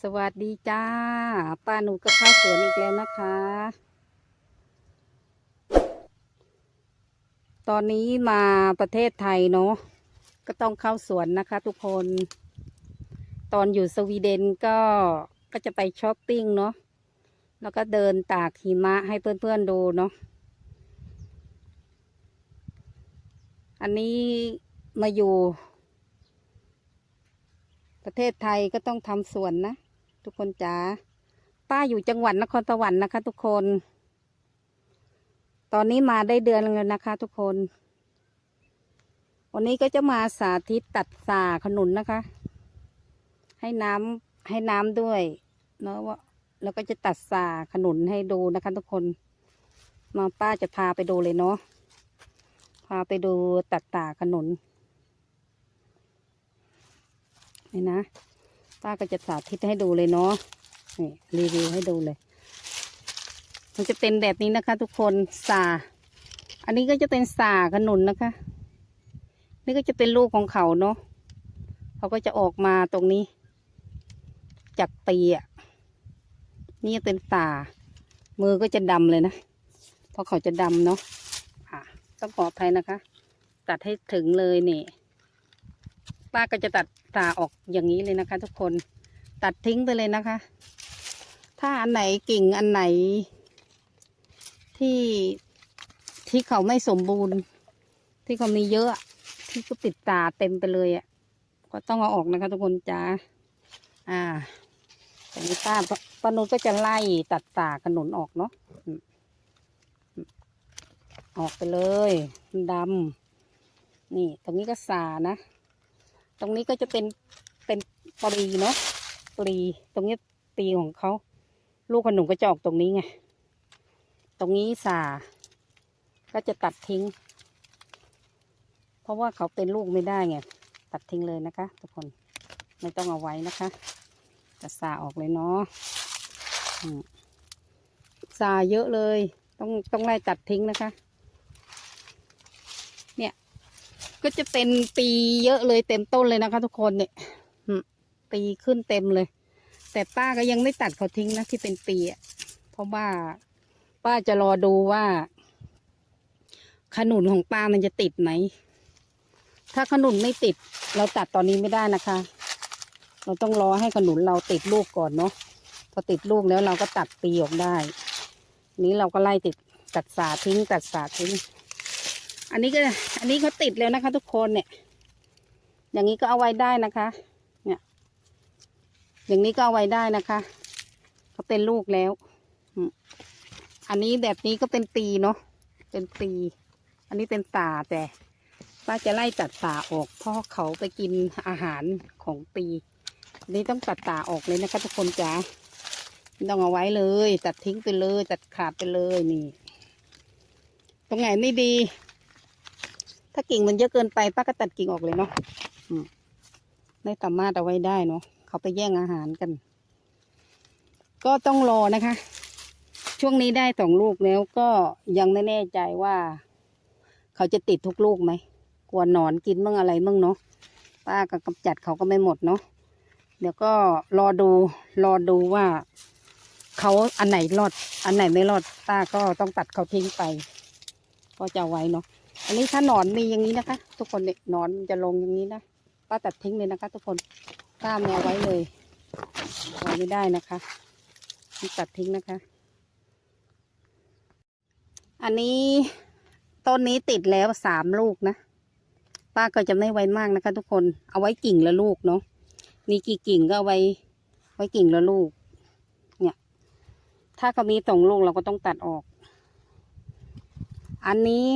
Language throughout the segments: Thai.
สวัสดีจ้าป้าหนูก็เข้าสวนอีกแล้วนะคะ ตอนนี้มาประเทศไทยเนาะก็ต้องเข้าสวนนะคะ ทุกคน ตอนอยู่สวีเดนก็ก็จะไปช้อปปิ้งเนาะแล้วก็เดินตากหิมะให้เพื่อนๆดูเนาะอันนี้มาอยู่ ประเทศไทยก็ต้องทำสวนนะ ทุกคนจ๋าป้าอยู่จังหวัดนครสวรรค์นะคะ ทุกคน ตอนนี้มาได้เดือนแล้วนะคะ ทุกคน วันนี้ก็จะมาสาธิตตัดสาขนุนนะคะ ให้น้ำให้น้ำด้วยเนาะว่าแล้วก็จะตัดสาขนุนให้ดูนะคะ ทุกคน มาป้าจะพาไปดูเลยเนาะพาไปดูตัดสาขนุนนี่นะ ป้าก็จะสาธิตให้ดูเลยเนาะนี่รีวิวให้ดูเลย มันจะเป็นแบบนี้นะคะ ทุกคนสาอันนี้ก็จะเป็นสาขนุนนะคะ นี่ก็จะเป็นลูกของเขาเนาะเขาก็จะออกมาตรงนี้ จากปีอะนี่เป็นสามือก็จะดำเลยนะเพราะเขาจะดำเนาะอะต้องขออภัยนะคะ ตัดให้ถึงเลยนี่ป้าก็จะตัด ตาออกอย่างนี้เลยนะคะ ทุกคนตัดทิ้งไปเลยนะคะ ถ้าอันไหนกิ่งอันไหน ที่ที่เขาไม่สมบูรณ์ ที่เขามีเยอะ ที่ก็ติดตาเต็มไปเลยอะก็ต้องเอาออกนะคะ ทุกคนจ้าอ่าแต่นี้ป้าป้านุชก็จะไล่ตัดตาขนุนออกเนาะออกไปเลยดำนี่ ตรงนี้ก็สานะ ตรงนี้ก็จะเป็นเป็นปลีเนาะปลีตรงนี้ปีของเขาลูกขนุนก็จะออกตรงนี้ไงตรงนี้สาก็จะตัดทิ้ง เพราะว่าเขาเป็นลูกไม่ได้ไงตัดทิ้งเลยนะคะ ทุกคนไม่ต้องเอาไว้นะคะตัดสาออกเลยเนาะสาเยอะเลย ต้องต้องไล่ตัดทิ้งนะคะ ก็จะเป็นปีเยอะเลยเต็มต้นเลยนะคะ ทุกคนเนี่ยอืมปีขึ้นเต็มเลย แต่ป้าก็ยังไม่ตัดเขาทิ้งนะที่เป็นปีอะเพราะว่าป้าจะรอดูว่า ขนุนของป้ามันจะติดไหม ถ้าขนุนไม่ติด เราตัดตอนนี้ไม่ได้นะคะ เราต้องรอให้ขนุนเราติดลูกก่อนเนาะพอติดลูกแล้วเราก็ตัดปีออกได้ นี้เราก็ไล่ติดตัดสาทิ้ง ตัดสาทิ้ง อันนี้ก็ อันนี้เขาติดแล้วนะคะ ทุกคนเนี่ย อย่างนี้ก็เอาไว้ได้นะคะ เนี่ย อย่างนี้ก็เอาไว้ได้นะคะเขาเป็นลูกแล้วอันนี้แบบนี้ก็เป็นปีเนาะเป็นปีอันนี้เป็นตาแต่ป้าจะไล่ตัดตาออกเพราะเขาไปกินอาหารของปีอันนี้ต้องตัดตาออกเลยนะคะ ทุกคนจ๋าต้องเอาไว้เลย ตัดทิ้งไปเลย ตัดขาดไปเลยนี่ ตรงไหนไม่ดี ถ้ากิ่งมันเยอะเกินไปป้าก็ตัดกิ่งออกเลยเนาะไม่สามารถเอาไว้ได้เนาะเขาไปแย่งอาหารกัน ก็ต้องรอนะคะ ช่วงนี้ได้สองลูกแล้วก็ยังไม่แน่ใจว่า เขาจะติดทุกลูกไหมกลัวหนอนกินมั่งอะไรมั่งเนาะป้าก็กำจัดเขาก็ไม่หมดเนาะเดี๋ยวก็รอดูรอดูว่า เขาอันไหนรอด อันไหนไม่รอดป้าก็ต้องตัดเขาทิ้งไป ก็จะไว้เนาะ อันนี้ถ้าหนอนมีอย่างนี้นะคะ ทุกคนเนี่ยหนอนมันจะลงอย่างนี้นะป้าตัดทิ้งเลยนะคะ ทุกคนป้าม่เอาไว้เลยเอาไว้ไม่ได้นะคะนี่ตัดทิ้งนะคะ อันนี้ต้นนี้ติดแล้วสามลูกนะป้าก็จะไม่ไว้มากนะคะ ทุกคนเอาไว้กิ่งละลูกเนาะมีกี่กิ่งก็เอาไว้ ไว้กิ่งละลูก เนี่ย ถ้าเขามีสองลูกเราก็ต้องตัดออก อันนี้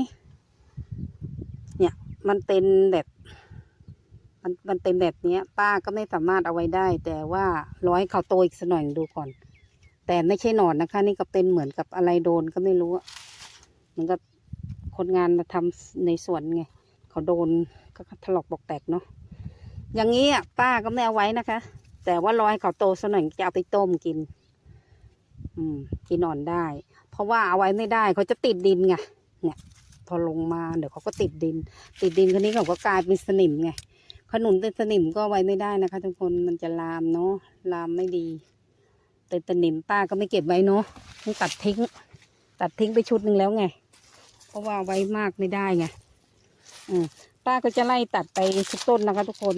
มันเป็นแบบ มันมันเป็นแบบเนี้ย ป้าก็ไม่สามารถเอาไว้ได้ แต่ว่ารอให้เขาโตอีกสักหน่อยดูก่อน แต่ไม่ใช่หนอนนะคะ นี่ก็เป็นเหมือนกับอะไรโดนก็ไม่รู้อะเหมือนกับคนงานมาทำในสวนไงเขาโดนก็ถลอกบอกแตกเนาะอย่างนี้อะป้าก็ไม่เอาไว้นะคะ แต่ว่ารอให้เขาโตสักหน่อยจะเอาไปต้มกิน อืม กินอ่อนได้ เพราะว่าเอาไว้ไม่ได้เขาจะติดดินไงเนี่ย พอลงมาเดี๋ยวเขาก็ติดดิน ติดดินคนนี้เขาก็กลายเป็นสนิมไงขนุนเป็นสนิมก็ไว้ไม่ได้นะคะ ทุกคนมันจะลามเนาะลามไม่ดี แต่สนิมป้าก็ไม่เก็บไว้เนาะต้องตัดทิ้ง ตัดทิ้งไปชุดหนึ่งแล้วไง เพราะว่าไว้มากไม่ได้ไงอืมป้าก็จะไล่ตัดไปทุกต้นนะคะ ทุกคน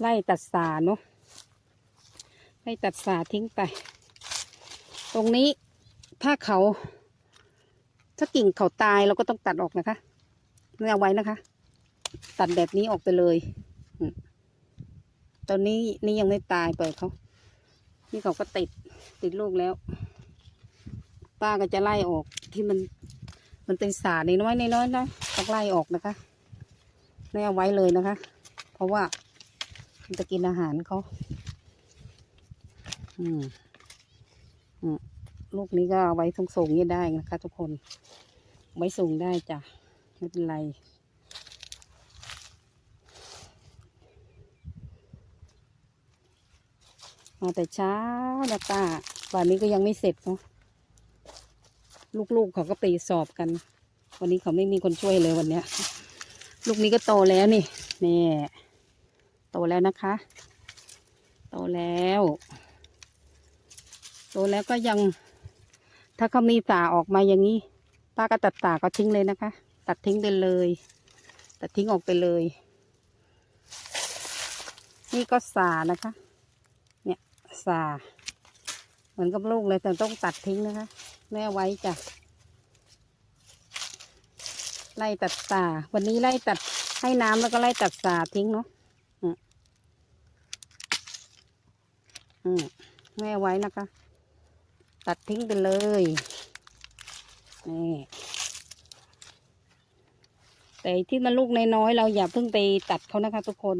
ไล่ตัดสาเนาะไล่ตัดสาทิ้งไป ตรงนี้ถ้าเขา ถ้ากิ่งเขาตายเราก็ต้องตัดออกนะคะไม่เอาไว้นะคะ ตัดแบบนี้ออกไปเลยตอนนี้นี่ยังไม่ตายเปิดเขา นี่เขาก็ติดติดลูกแล้ว ป้าก็จะไล่ออกที่มัน มันเป็นสาในน้อยในน้อยๆนะต้องไล่ออกนะคะไม่เอาไว้เลยนะคะ เพราะว่ามันจะกินอาหารเขาอืมอืม ลูกนี้ก็เอาไว้สูงๆนี่ได้นะคะ ทุกคน ไว้สูงได้จ้ะ ไม่เป็นไร มาแต่เช้านะป้าป่านนี้ก็ยังไม่เสร็จเนาะ ลูกๆเขาก็ไปสอบกัน วันนี้เขาไม่มีคนช่วยเลยวันเนี้ย ลูกนี้ก็โตแล้วนี่ นี่ โตแล้วนะคะ โตแล้วโตแล้วก็ยัง ถ้าเขามีสาออกมาอย่างนี้ ป้าก็ตัดสาก็ทิ้งเลยนะคะ ตัดทิ้งไปเลย ตัดทิ้งออกไปเลย นี่ก็สานะคะ เนี่ยสาเหมือนกับลูกเลยแต่ต้องตัดทิ้งนะคะ แม่เอาไว้จ้ะไล่ตัดสาวันนี้ไล่ตัดให้น้ำแล้วก็ไล่ตัดสาทิ้งเนาะอืมแม่เอาไว้นะคะ ตัดทิ้งไปเลย นี่แต่ที่มันลูกน้อยๆเราอย่าเพิ่งไปตัดเขานะคะทุกคน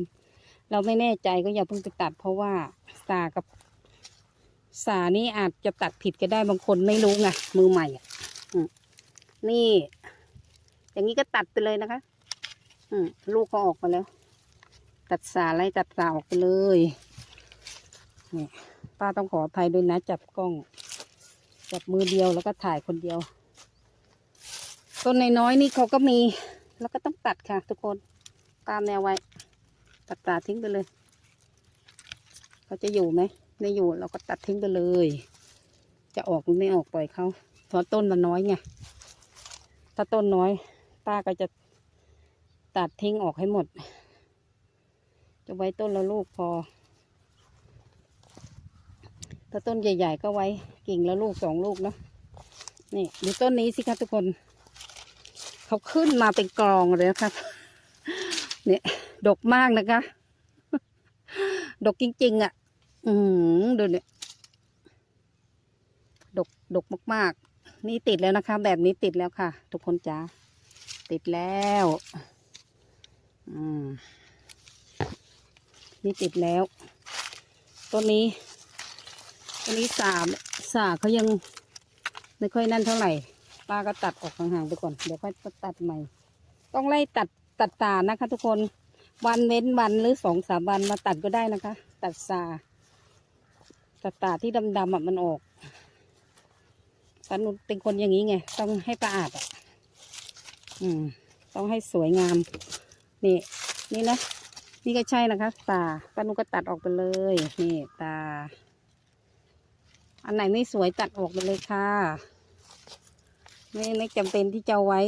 เราไม่แน่ใจก็อย่าเพิ่งไปตัด เพราะว่าสากับ สานี่อาจจะตัดผิดก็ได้บางคนไม่รู้ไงมือใหม่อะนี่ อย่างนี้ก็ตัดไปเลยนะคะ อืลูกก็ออกมาแล้ว ตัดสาไล่ตัดสาออกไปเลยนี่ป้าต้องขออภัยด้วยนะจับกล้อง จับมือเดียวแล้วก็ถ่ายคนเดียว ต้นนน้อยๆนี่เขาก็มี แล้วก็ต้องตัดค่ะ ทุกคนตามแนวไว้ ตัดสาทิ้งไปเลยเขาจะอยู่ไหมไม่อยู่เราก็ตัดทิ้งไปเลย จะออกหรือไม่ออกปล่อยเขาเพราะต้นมันน้อยไงถ้าต้นน้อยป้าก็จะตัดทิ้งออกให้หมด จะไว้ต้นละลูกพอ ถ้าต้นใหญ่ ๆ ก็ไว้กิ่งและลูกสองลูกเนาะนี่ดูต้นนี้สิคะทุกคน เขาขึ้นมาเป็นกลองเลยนะครับ เนี่ยดกมากนะคะ ดกจริง ๆอะ อืมดูเนี่ยดกดกมากๆ นี่ติดแล้วนะคะ แบบนี้ติดแล้วค่ะ ทุกคนจ้าติดแล้วอืมนี่ติดแล้วต้นนี้ ต้นนี้สามสาเขายังไม่ค่อยนั่นเท่าไหร่ป้าก็ตัดออกห่างๆไปก่อนเดี๋ยวค่อยตัดใหม่ ต้องไล่ตัดตัดตานะคะ ทุกคนวันเว้นวันหรือสองสามวันมาตัดก็ได้นะคะ ตัดสาตัดตาที่ดำๆมันออกป้านุชเป็นคนอย่างนี้ไง ต้องให้สะอาดอะ อืม ต้องให้สวยงาม นี่ นี่นะ นี่ก็ใช่นะคะ ตาป้านุชก็ตัดออกไปเลย นี่ตา อันไหนไม่สวยตัดออกไปเลยค่ะ ไม่ไม่จำเป็นที่จะไว้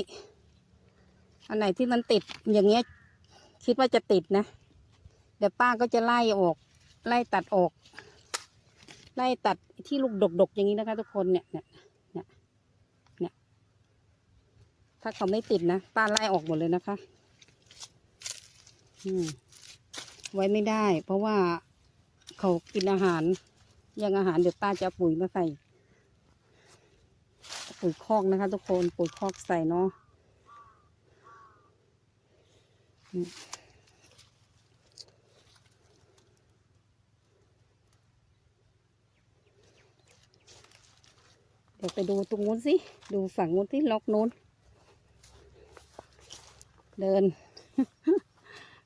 อันไหนที่มันติดอย่างเงี้ย คิดว่าจะติดนะ เดี๋ยวป้าก็จะไล่ออก ไล่ตัดออก ไล่ตัดที่ลูกดกๆอย่างนี้นะคะ ทุกคนเนี่ยเนี่ยเนี่ยเนี่ยถ้าเขาไม่ติดนะป้าไล่ออกหมดเลยนะคะ อืมไว้ไม่ได้ เพราะว่าเขากินอาหาร ยังอาหารเดี๋ยวป้าจะปุ๋ยมาใส่ ปุ๋ยคอกนะคะ ทุกคนปุ๋ยคอกใส่เนาะเดี๋ยวไปดูตรงนู้นสิ ดูฝั่งนู้นที่ล็อกนู้น เดิน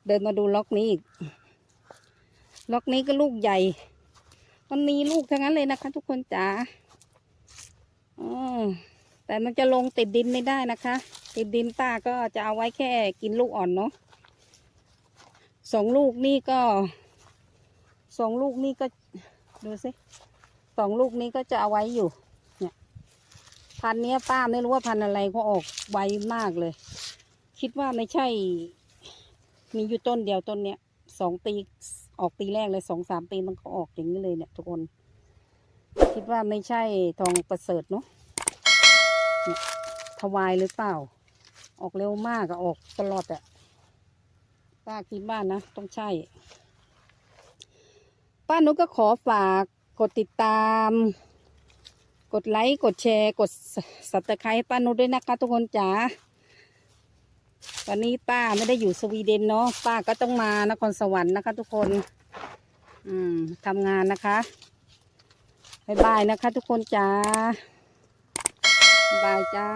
เดินมาดูล็อกนี้อีก ล็อกนี้ก็ลูกใหญ่ มันมีลูกทั้งนั้นเลยนะคะ ทุกคนจ๋าอ๋อแต่มันจะลงติดดินไม่ได้นะคะ ติดดินป้าก็จะเอาไว้แค่กินลูกอ่อนเนาะสองลูกนี่ก็สองลูกนี่ก็ดูสิสองลูกนี้ก็จะเอาไว้อยู่ เนี่ย พันธุ์เนี้ยป้าไม่รู้ว่าพันธุ์อะไรก็ออกไวมากเลย คิดว่าไม่ใช่ มีอยู่ต้นเดียวต้นเนี้ยสองปี ออกปีแรกเลยสองสามปีมันก็ออกอย่างนี้เลยเนี่ย ทุกคน คิดว่าไม่ใช่ทองประเสริฐเนาะเนี่ยทวายหรือเปล่า ออกเร็วมากอะออกตลอดอะป้าคิดบ้านนะต้องใช่ ป้านุก็ขอฝากกดติดตาม กดไลค์ กดแชร์ กดสับตะไคร้ป้านุด้วยนะคะทุกคนจ๋า ตอนนี้ป้าไม่ได้อยู่สวีเดนเนาะป้าก็ต้องมานครสวรรค์นะคะ ทุกคน อืมทำงานนะคะบายบายนะคะ ทุกคนจ้าบายจ้า